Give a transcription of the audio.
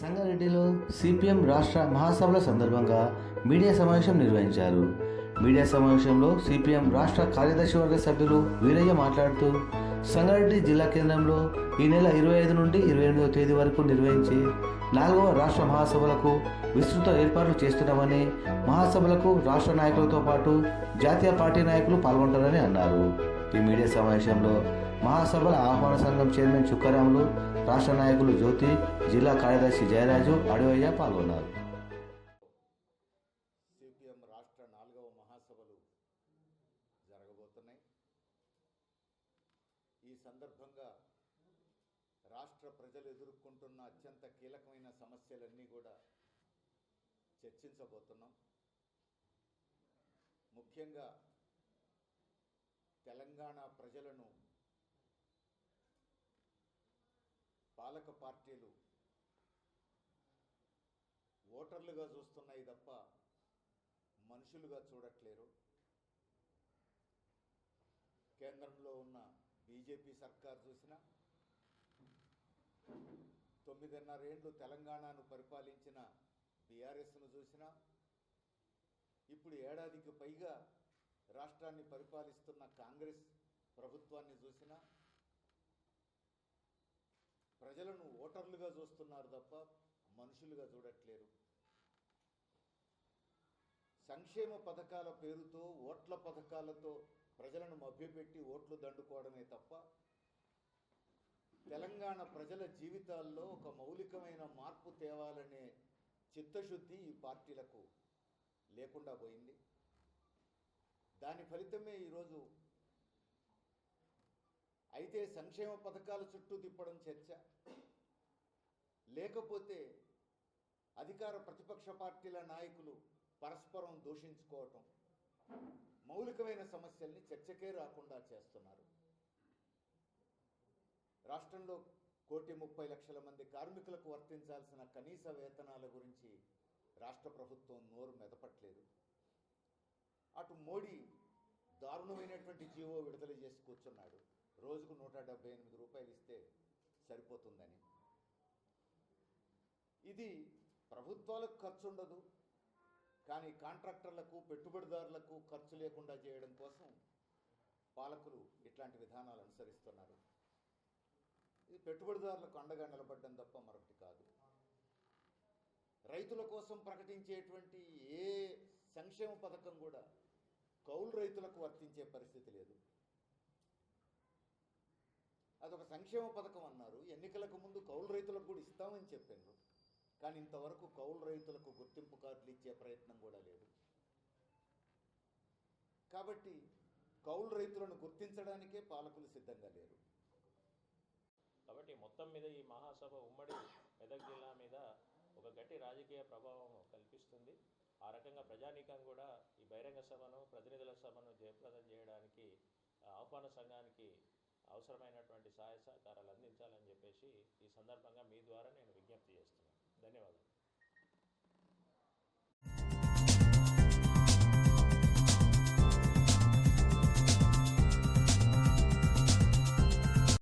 సంగారెడ్డిలో సిపిఎం రాష్ట్ర మహాసభల సందర్భంగా మీడియా సమావేశం నిర్వహించారు. మీడియా సమావేశంలో సిపిఎం రాష్ట్ర కార్యదర్శి వర్గ సభ్యులు వీరయ్య మాట్లాడుతూ సంగారెడ్డి జిల్లా కేంద్రంలో ఈ నెల ఇరవై ఐదు నుండి ఇరవై ఎనిమిదవ తేదీ వరకు నిర్వహించి నాలుగవ రాష్ట్ర మహాసభలకు విస్తృత ఏర్పాట్లు చేస్తున్నామని మహాసభలకు రాష్ట్ర నాయకులతో పాటు జాతీయ పార్టీ నాయకులు పాల్గొంటారని అన్నారు. ఈ మీడియా సమావేశంలో మహాసభల ఆహ్వాన సంఘం చైర్మన్ చుక్కరాములు రాష్ట్ర నాయకులు జ్యోతి జిల్లా కార్యదర్శి జయరాజు అడవయ్య పాల్గొన్నారు. సిపిఎం రాష్ట్ర నాలుగవ మహాసభలు జరగబోతున్నాయి. ఈ సందర్భంగా రాష్ట్ర ప్రజలు ఎదుర్కొంటున్న అత్యంత కీలకమైన సమస్యలన్నీ కూడా చర్చించబోతున్నాం. ముఖ్యంగా తెలంగాణ ప్రజలను పాలక పార్టీలు ఓటర్లుగా చూస్తున్నాయి తప్ప మనుషులుగా చూడట్లేరు. కేంద్రంలో ఉన్న బీజేపీ సర్కార్ చూసినా తొమ్మిదిన్నరేండ్లు తెలంగాణను పరిపాలించిన బీఆర్ఎస్ను చూసినా ఇప్పుడు ఏడాదికి పైగా రాష్ట్రాన్ని పరిపాలిస్తున్న కాంగ్రెస్ ప్రభుత్వాన్ని చూసినా ప్రజలను ఓటర్లుగా చూస్తున్నారు తప్ప మనుషులుగా చూడట్లేరు. సంక్షేమ పథకాల పేరుతో ఓట్ల పథకాలతో ప్రజలను మభ్యపెట్టి ఓట్లు దండుకోవడమే తప్ప తెలంగాణ ప్రజల జీవితాల్లో ఒక మౌలికమైన మార్పు తేవాలనే చిత్తశుద్ధి ఈ పార్టీలకు లేకుండా పోయింది. దాని ఫలితమే ఈరోజు అయితే సంక్షేమ పథకాల చుట్టూ తిప్పడం చర్చ. లేకపోతే అధికార ప్రతిపక్ష పార్టీల నాయకులు పరస్పరం దూషించుకోవటం మౌలికమైన సమస్యల్ని చర్చకే రాకుండా చేస్తున్నారు. రాష్ట్రంలో కోటి ముప్పై లక్షల మంది కార్మికులకు వర్తించాల్సిన కనీస వేతనాల గురించి రాష్ట్ర ప్రభుత్వం నోరు మెదపట్లేదు. అటు మోడీ దారుణమైనటువంటి జీవో విడుదల చేసి కూర్చున్నాడు. రోజుకు నూట డెబ్బై ఎనిమిది రూపాయలు ఇస్తే సరిపోతుందని. ఇది ప్రభుత్వాలకు ఖర్చు ఉండదు కానీ కాంట్రాక్టర్లకు పెట్టుబడిదారులకు ఖర్చు లేకుండా చేయడం కోసం పాలకులు ఇట్లాంటి విధానాలు అనుసరిస్తున్నారు. ఇది పెట్టుబడిదారులకు అండగా నిలబడడం తప్ప మరొకటి కాదు. రైతుల కోసం ప్రకటించేటువంటి ఏ సంక్షేమ పథకం కూడా కౌలు రైతులకు వర్తించే పరిస్థితి లేదు. అదొక సంక్షేమ పథకం అన్నారు. ఎన్నికలకు ముందు కౌలు రైతులకు కూడా ఇస్తామని చెప్పారు కానీ ఇంతవరకు కౌలు రైతులకు గుర్తింపు కార్డులు ఇచ్చే ప్రయత్నం కూడా లేదు. కాబట్టి కౌలు రైతులను గుర్తించడానికే పాలకులు సిద్ధంగా లేరు. కాబట్టి మొత్తం మీద ఈ మహాసభ ఉమ్మడి మెదక్ జిల్లా మీద ఒక గట్టి రాజకీయ ప్రభావం కల్పిస్తుంది. ఆ రకంగా ప్రజానీకం కూడా ఈ బహిరంగ సభను ప్రతినిధుల సభను జయప్రదం చేయడానికి ఆహ్వాన సంఘానికి అవసరమైనటువంటి సహాయ సహకారాలు అందించాలని చెప్పేసి ఈ సందర్భంగా మీ ద్వారా నేను విజ్ఞప్తి చేస్తున్నాను. ధన్యవాదాలు.